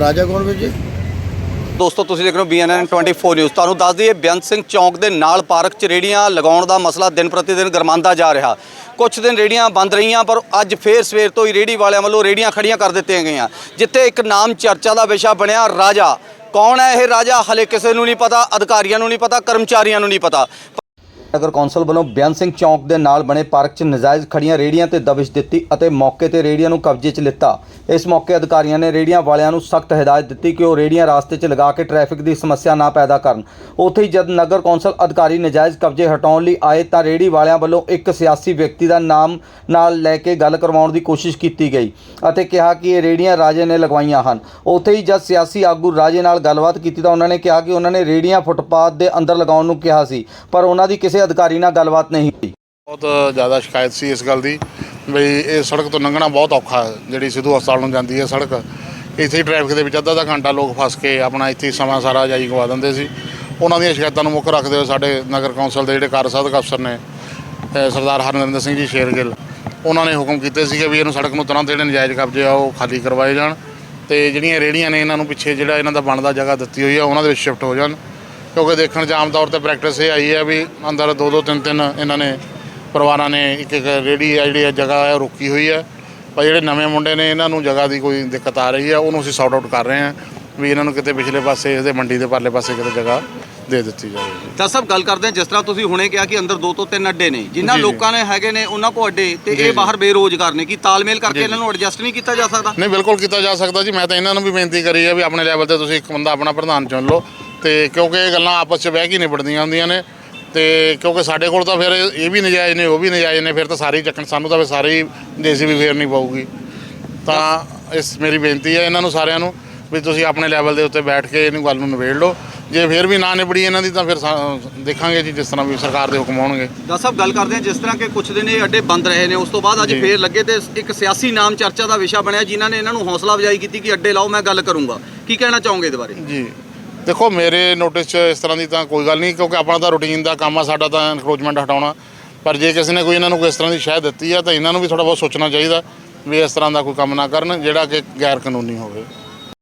ਰਾਜਾ ਕੌਣ ਵੀਰ ਜੀ? ਦੋਸਤੋ, ਤੁਸੀਂ ਦੇਖ ਰਹੇ ਹੋ BNN 24 ਨਿਊਜ਼ ਤੁਹਾਨੂੰ ਦੱਸ ਦਈਏ, ਬੇਅੰਤ ਸਿੰਘ ਚੌਂਕ ਦੇ ਨਾਲ ਪਾਰਕ 'ਚ ਰੇੜੀਆਂ ਲਗਾਉਣ ਦਾ ਮਸਲਾ ਦਿਨ ਪ੍ਰਤੀ ਦਿਨ ਗਰਮਾਂਦਾ ਜਾ ਰਿਹਾ। ਕੁਝ ਦਿਨ ਰੇੜੀਆਂ ਬੰਦ ਰਹੀਆਂ, ਪਰ ਅੱਜ ਫੇਰ ਸਵੇਰ ਤੋਂ ਹੀ ਰੇੜੀ ਵਾਲਿਆਂ ਵੱਲੋਂ ਰੇੜੀਆਂ ਖੜੀਆਂ ਕਰ ਦਿੱਤੀਆਂ ਗਈਆਂ, ਜਿੱਥੇ ਇੱਕ ਨਾਮ ਚਰਚਾ ਦਾ ਵਿਸ਼ਾ ਬਣਿਆ, ਰਾਜਾ ਕੌਣ ਹੈ ਇਹ ਰਾਜਾ? ਹਲੇ ਕਿਸੇ ਨੂੰ ਨਹੀਂ ਪਤਾ, ਅਧਿਕਾਰੀਆਂ ਨੂੰ ਨਹੀਂ ਪਤਾ, ਕਰਮਚਾਰੀਆਂ ਨੂੰ ਨਹੀਂ ਪਤਾ। ਨਗਰ ਕੌਂਸਲ ਵੱਲੋਂ ਬੇਅੰਤ ਸਿੰਘ ਚੌਂਕ ਦੇ ਨਾਲ ਬਣੇ ਪਾਰਕ 'ਚ ਨਜਾਇਜ਼ ਖੜੀਆਂ ਰੇੜੀਆਂ ਤੇ ਦਬਿਸ਼ ਦਿੱਤੀ ਅਤੇ ਮੌਕੇ ਤੇ ਰੇੜੀਆਂ ਨੂੰ ਕਬਜ਼ੇ 'ਚ ਲਿੱਤਾ। ਇਸ ਮੌਕੇ ਅਧਿਕਾਰੀਆਂ ਨੇ ਰੇੜੀਆਂ ਵਾਲਿਆਂ ਨੂੰ ਸਖਤ ਹਦਾਇਤ ਦਿੱਤੀ ਕਿ ਉਹ ਰੇੜੀਆਂ ਰਾਸਤੇ 'ਚ ਲਗਾ ਕੇ ਟ੍ਰੈਫਿਕ ਦੀ ਸਮੱਸਿਆ ਨਾ ਪੈਦਾ ਕਰਨ। ਉੱਥੇ ਹੀ ਜਦ ਨਗਰ ਕੌਂਸਲ ਅਧਿਕਾਰੀ ਨਜਾਇਜ਼ ਕਬਜ਼ੇ ਹਟਾਉਣ ਲਈ ਆਏ ਤਾਂ ਰੇੜੀ ਵਾਲਿਆਂ ਵੱਲੋਂ ਇੱਕ ਸਿਆਸੀ ਵਿਅਕਤੀ ਦਾ ਨਾਮ ਨਾਲ ਲੈ ਕੇ ਗੱਲ ਕਰਵਾਉਣ ਦੀ ਕੋਸ਼ਿਸ਼ ਕੀਤੀ ਗਈ ਅਤੇ ਕਿਹਾ ਕਿ ਇਹ ਰੇੜੀਆਂ ਰਾਜੇ ਨੇ ਲਗਵਾਈਆਂ ਹਨ। ਉੱਥੇ ਹੀ ਜਦ ਸਿਆਸੀ ਆਗੂ ਰਾਜੇ ਨਾਲ ਗੱਲਬਾਤ ਕੀਤੀ ਤਾਂ ਉਹਨਾਂ ਨੇ ਕਿਹਾ ਕਿ ਉਹਨਾਂ ਨੇ ਰੇੜੀਆਂ ਫੁੱਟਪਾਥ ਦੇ ਅੰਦਰ ਲਗਾਉਣ ਨੂੰ ਕਿਹਾ ਸੀ, ਪਰ ਉਹਨਾਂ ਦੀ ਕਿਸੇ ਅਧਿਕਾਰੀ ਨਾਲ ਗੱਲਬਾਤ ਨਹੀਂ ਹੋਈ। ਬਹੁਤ ਜ਼ਿਆਦਾ ਸ਼ਿਕਾਇਤ ਸੀ ਇਸ ਗੱਲ ਦੀ ਬਈ ਇਹ ਸੜਕ ਤੋਂ ਲੰਘਣਾ ਬਹੁਤ ਔਖਾ ਹੈ। ਜਿਹੜੀ ਸਿੱਧੂ ਹਸਪਤਾਲ ਨੂੰ ਜਾਂਦੀ ਹੈ ਸੜਕ, ਇੱਥੇ ਹੀ ਟ੍ਰੈਫਿਕ ਦੇ ਵਿੱਚ ਅੱਧਾ ਅੱਧਾ ਘੰਟਾ ਲੋਕ ਫਸ ਕੇ ਆਪਣਾ ਇੱਥੇ ਸਮਾਂ ਸਾਰਾ ਜਾਈ ਗਵਾ ਦਿੰਦੇ ਸੀ। ਉਹਨਾਂ ਦੀਆਂ ਸ਼ਿਕਾਇਤਾਂ ਨੂੰ ਮੁੱਖ ਰੱਖਦੇ ਹੋਏ ਸਾਡੇ ਨਗਰ ਕੌਂਸਲ ਦੇ ਜਿਹੜੇ ਕਾਰਜਸਾਧਕ ਅਫਸਰ ਨੇ ਸਰਦਾਰ ਹਰਨਰਿੰਦਰ ਸਿੰਘ ਜੀ ਸ਼ੇਰਗਿੱਲ, ਉਹਨਾਂ ਨੇ ਹੁਕਮ ਕੀਤੇ ਸੀਗੇ ਵੀ ਇਹਨੂੰ ਸੜਕ ਨੂੰ ਤੁਰੰਤ ਜਿਹੜੇ ਨਜਾਇਜ਼ ਕਬਜ਼ੇ ਆ ਉਹ ਖਾਲੀ ਕਰਵਾਏ ਜਾਣ ਤੇ ਜਿਹੜੀਆਂ ਰੇੜੀਆਂ ਨੇ ਇਹਨਾਂ ਨੂੰ ਪਿੱਛੇ ਜਿਹੜਾ ਇਹਨਾਂ ਦਾ ਬਣਦਾ ਜਗ੍ਹਾ ਦਿੱਤੀ ਹੋਈ ਆ, ਉਹਨਾਂ ਦੇ ਵਿੱਚ ਸ਼ਿਫਟ ਹੋ ਜਾਣ। ਕਿਉਂਕਿ ਦੇਖਣ 'ਚ ਆਮ ਤੌਰ ਤੇ ਪ੍ਰੈਕਟਿਸ ਇਹ ਆਈ ਹੈ ਵੀ ਅੰਦਰ ਦੋ ਦੋ ਤਿੰਨ ਤਿੰਨ ਇਹਨਾਂ ਨੇ ਪਰਿਵਾਰਾਂ ਨੇ ਇੱਕ ਇੱਕ ਰੇੜੀ ਆ ਜਿਹੜੀ ਆ ਜਗ੍ਹਾ ਹੈ ਉਹ ਰੁਕੀ ਹੋਈ ਹੈ ਪਰ ਜਿਹੜੇ ਨਵੇਂ ਮੁੰਡੇ ਨੇ ਇਹਨਾਂ ਨੂੰ ਜਗ੍ਹਾ ਦੀ ਕੋਈ ਦਿੱਕਤ ਆ ਰਹੀ ਹੈ ਉਹਨੂੰ ਅਸੀਂ ਸੌਟ ਆਊਟ ਕਰ ਰਹੇ ਹਾਂ ਵੀ ਇਹਨਾਂ ਨੂੰ ਕਿਤੇ ਪਿਛਲੇ ਪਾਸੇ ਇਹਦੇ ਮੰਡੀ ਦੇ ਪਰਲੇ ਪਾਸੇ ਕਿਤੇ ਜਗ੍ਹਾ ਦੇ ਦਿੱਤੀ ਜਾਵੇ। ਤਾਂ ਸਭ ਗੱਲ ਕਰਦੇ ਹਾਂ ਜਿਸ ਤਰ੍ਹਾਂ ਤੁਸੀਂ ਹੁਣੇ ਕਿਹਾ ਕਿ ਅੰਦਰ ਦੋ ਤੋਂ ਤਿੰਨ ਅੱਡੇ ਨੇ ਜਿਨ੍ਹਾਂ ਜੀ, ਜੀ। ਲੋਕਾਂ ਨੇ ਹੈਗੇ ਨੇ ਉਹਨਾਂ ਕੋ ਅੱਡੇ ਤੇ ਇਹ। ਬਾਹਰ ਬੇਰੋਜ਼ਗਾਰ ਨੇ ਕੀ ਤਾਲਮੇਲ ਕਰਕੇ ਇਹਨਾਂ ਨੂੰ ਐਡਜਸਟ ਨਹੀਂ ਕੀਤਾ ਜਾ ਸਕਦਾ? ਨਹੀਂ ਬਿਲਕੁਲ ਕੀਤਾ ਜਾ ਸਕਦਾ ਜੀ ਮੈਂ ਤਾਂ ਇਹਨਾਂ ਨੂੰ ਵੀ ਬੇਨਤੀ ਕਰੀ ਹੈ ਵੀ ਆਪਣੇ ਲੈਵਲ ਤੇ ਤੁਸੀਂ ਇੱਕ ਬੰਦਾ ਆਪਣਾ ਪ੍ਰਧਾਨ ਚੁਣ ਲਓ। ਤੇ ਕਿਉਂਕਿ ਇਹ ਗੱਲਾਂ ਆਪਸ 'ਚ ਬਹਿ ਕੇ ਨਿਬੜਦੀਆਂ ਹੁੰਦੀਆਂ ਨੇ ਤੇ ਕਿਉਂਕਿ ਸਾਡੇ ਕੋਲ ਤਾਂ ਫਿਰ ਇਹ ਵੀ ਨਜਾਇਜ਼ ਨੇ ਉਹ ਵੀ ਨਜਾਇਜ਼ ਨੇ ਫਿਰ ਤਾਂ ਸਾਰੇ ਚੱਕਣ ਸਾਨੂੰ ਤਾਂ ਫਿਰ ਸਾਰੇ ਹੀ ਜੇਸੀਬੀ ਫੇਰਨੀ ਪਊਗੀ। ਤਾਂ ਇਸ ਮੇਰੀ ਬੇਨਤੀ ਹੈ ਇਹਨਾਂ ਨੂੰ ਸਾਰਿਆਂ ਨੂੰ ਵੀ ਤੁਸੀਂ ਆਪਣੇ ਲੈਵਲ ਦੇ ਉੱਤੇ ਬੈਠ ਕੇ ਇਹਨੂੰ ਗੱਲ ਨੂੰ ਨਿਬੇੜ ਲਓ। ਜੇ ਫਿਰ ਵੀ ਨਾ ਨਿਬੜੀ ਇਹਨਾਂ ਦੀ ਤਾਂ ਫਿਰ ਦੇਖਾਂਗੇ ਜੀ ਜਿਸ ਤਰ੍ਹਾਂ ਵੀ ਸਰਕਾਰ ਦੇ ਹੁਕਮ ਆਉਣਗੇ। ਦਾ ਸਭ ਗੱਲ ਕਰਦੇ ਹਾਂ ਜਿਸ ਤਰ੍ਹਾਂ ਕਿ ਕੁਝ ਦਿਨ ਇਹ ਅੱਡੇ ਬੰਦ ਰਹੇ ਨੇ ਉਸ ਤੋਂ ਬਾਅਦ ਅੱਜ। ਫੇਰ ਲੱਗੇ ਤੇ ਇੱਕ ਸਿਆਸੀ ਨਾਮ ਚਰਚਾ ਦਾ ਵਿਸ਼ਾ ਬਣਿਆ ਜਿਨ੍ਹਾਂ ਨੇ ਇਹਨਾਂ ਨੂੰ ਹੌਸਲਾ ਅਫਜ਼ਾਈ ਕੀਤੀ ਕਿ ਅੱਡੇ ਲਾਓ ਮੈਂ ਗੱਲ ਕਰੂੰਗਾ। ਕੀ ਕਹਿਣਾ ਚਾਹੋਗੇ ਇਹਦੇ ਬਾਰੇ? ਜੀ। ਦੇਖੋ, ਮੇਰੇ ਨੋਟਿਸ 'ਚ ਇਸ ਤਰ੍ਹਾਂ ਦੀ ਤਾਂ ਕੋਈ ਗੱਲ ਨਹੀਂ, ਕਿਉਂਕਿ ਆਪਣਾ ਤਾਂ ਰੂਟੀਨ ਦਾ ਕੰਮ ਆ, ਸਾਡਾ ਤਾਂ ਇਨਕਰੋਚਮੈਂਟ ਹਟਾਉਣਾ। ਪਰ ਜੇ ਕਿਸੇ ਨੇ ਕੋਈ ਇਹਨਾਂ ਨੂੰ ਕੋਈ ਇਸ ਤਰ੍ਹਾਂ ਦੀ ਸ਼ਾਇਦ ਦਿੱਤੀ ਆ, ਤਾਂ ਇਹਨਾਂ ਨੂੰ ਵੀ ਥੋੜਾ ਬਹੁਤ ਸੋਚਣਾ ਚਾਹੀਦਾ ਵੀ ਇਸ ਤਰ੍ਹਾਂ ਦਾ ਕੋਈ ਕੰਮ ਨਾ ਕਰਨ, ਜਿਹੜਾ ਕਿ ਗੈਰ ਕਾਨੂੰਨੀ ਹੋਵੇ।